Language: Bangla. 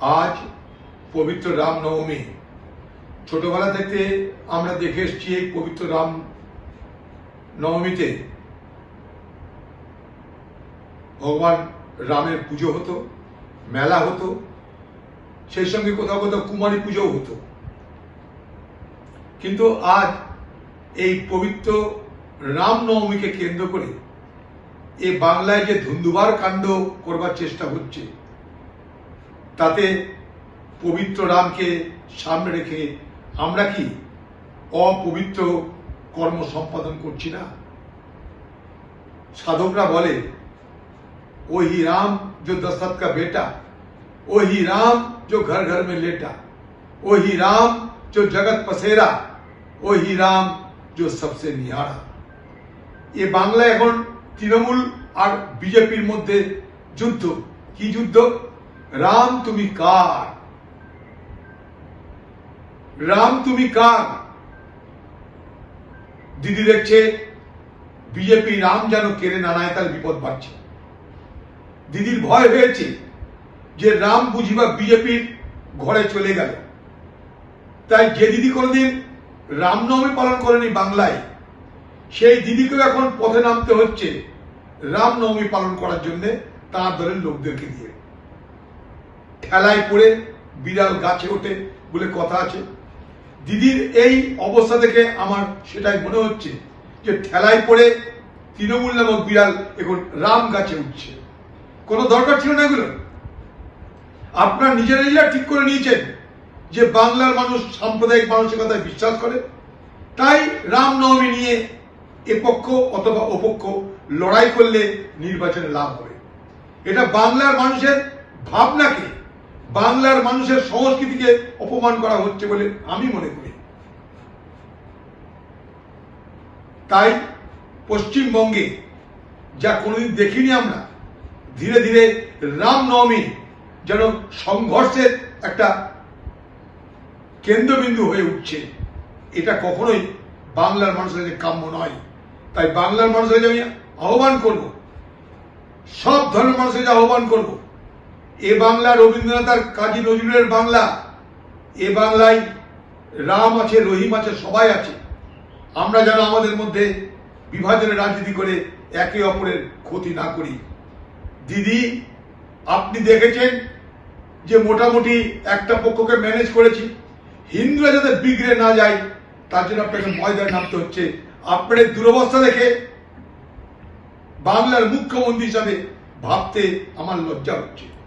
আজ পবিত্র রামনবমী। ছোটবেলা থেকে আমরা দেখে এসেছি এই পবিত্র রাম নবমীতে ভগবান রামের পুজো হতো, মেলা হতো, সেই সঙ্গে কোথাও কোথাও কুমারী পুজোও হতো। কিন্তু আজ এই পবিত্র রামনবমীকে কেন্দ্র করে এ বাংলায় যে ধুন্দুবার কাণ্ড করবার চেষ্টা হচ্ছে তাতে পবিত্র রামকে সামনে রেখে আমরা কি অপবিত্র কর্ম সম্পাদন করছি না সাধকরা বলে वही राम जो दशरथ का बेटा वही राम जो घर घर में लेटा वही राम जो जगत पसेरा वही राम जो सबसे निहारा এ বাংলায় এখন তৃণমূল আর বিজেপির মধ্যে যুদ্ধ কি যুদ্ধ রাম, তুমি কার? রাম, তুমি কার? দিদি দেখছে, বিজেপি রাম যেন কেড়ে না নেয়, তার বিপদ বাড়ছে। দিদির ভয় হয়েছে যে রাম বুঝিবা বিজেপির ঘরে চলে গেল। তাই যে দিদি কোনোদিন রামনবমী পালন করেনি বাংলায়, সেই দিদিকেও এখন পথে নামতে হচ্ছে রামনবমী পালন করার জন্য, তার দলের লোকদেরকে দিয়ে। ঠেলায় পড়ে বিড়াল গাছে ওঠে বলে কথা আছে। দিদির এই অবস্থা দেখে আমার সেটাই মনে হচ্ছে যে ঠেলায় পড়ে তৃণমূল নামক বিড়াল এখন রাম গাছে উঠছে। কোনো দরকার ছিল না এগুলো আপনার নিজের নিজেরা ঠিক করে নিয়েছেন যে বাংলার মানুষ সাম্প্রদায়িক মানুষের মানসিকতায় বিশ্বাস করে। তাই রামনবমী নিয়ে এপক্ষ অথবা অপক্ষ লড়াই করলে নির্বাচনে লাভ হবে। এটা বাংলার মানুষের ভাবনাকে বাংলার মানুষের সংস্কৃতিকে অপমান করা হচ্ছে বলে আমি মনে করি। তাই পশ্চিমবঙ্গে যা কোনোদিন দেখিনি আমরা, ধীরে ধীরে রামনবমী যেন সংঘর্ষের একটা কেন্দ্রবিন্দু হয়ে উঠছে, এটা কখনোই বাংলার মানুষের কাছে কাম্য নয়। তাই বাংলার মানুষের আমি আহ্বান করব, সব ধর্মের মানুষের আহ্বান করব এ বাংলা রবীন্দ্রনাথ আর কাজী নজরুলের বাংলা, এ বাংলায় রাম আছে, রহিম আছে, সবাই আছে। আমরা যেন আমাদের মধ্যে বিভাজনের রাজনীতি করে একে অপরের ক্ষতি না করি। দিদি, আপনি দেখেছেন যে মোটামুটি একটা পক্ষকে ম্যানেজ করেছি। হিন্দুরা যাতে বিগড়ে না যায়, তার জন্য আপনাকে ময়দানে নামতে হচ্ছে। আপনার দুরবস্থা দেখে বাংলার মুখ্যমন্ত্রী হিসাবে ভাবতে আমার লজ্জা হচ্ছে।